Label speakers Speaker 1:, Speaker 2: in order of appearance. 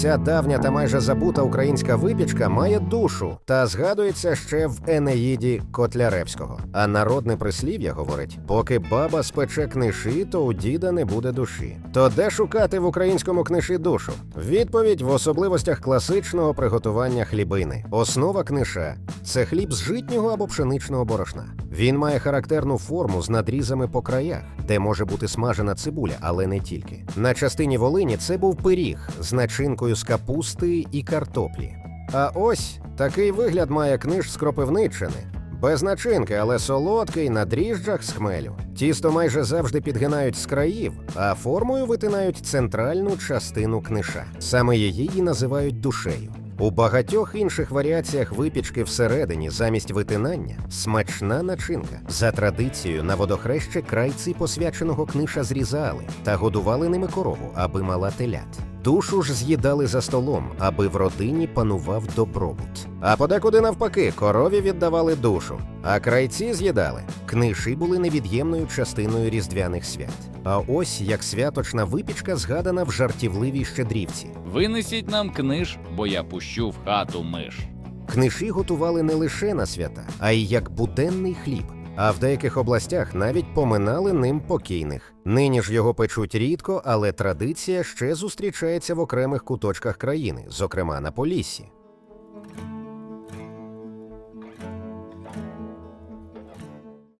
Speaker 1: Ця давня та майже забута українська випічка має душу та згадується ще в Енеїді Котляревського. А народне прислів'я говорить: поки баба спече книші, то у діда не буде душі. То де шукати в українському книші душу? Відповідь в особливостях класичного приготування хлібини. Основа книша це хліб з житнього або пшеничного борошна. Він має характерну форму з надрізами по краях, де може бути смажена цибуля, але не тільки. На частині Волині це був пиріг з начинкою з капусти і картоплі. А ось такий вигляд має книж з Кропивниччини. Без начинки, але солодкий на дріжджах з хмелю. Тісто майже завжди підгинають з країв, а формою витинають центральну частину книша. Саме її і називають душею. У багатьох інших варіаціях випічки всередині замість витинання смачна начинка. За традицією на водохреще крайці посвяченого книша зрізали та годували ними корову, аби мала телят. Душу ж з'їдали за столом, аби в родині панував добробут. А подекуди навпаки, корові віддавали душу, а крайці з'їдали. Книші були невід'ємною частиною різдвяних свят. А ось як святочна випічка згадана в жартівливій щедрівці.
Speaker 2: Винесіть нам книж, бо я пущу в хату миш.
Speaker 1: Книші готували не лише на свята, а й як буденний хліб. А в деяких областях навіть поминали ним покійних. Нині ж його печуть рідко, але традиція ще зустрічається в окремих куточках країни, зокрема на Поліссі.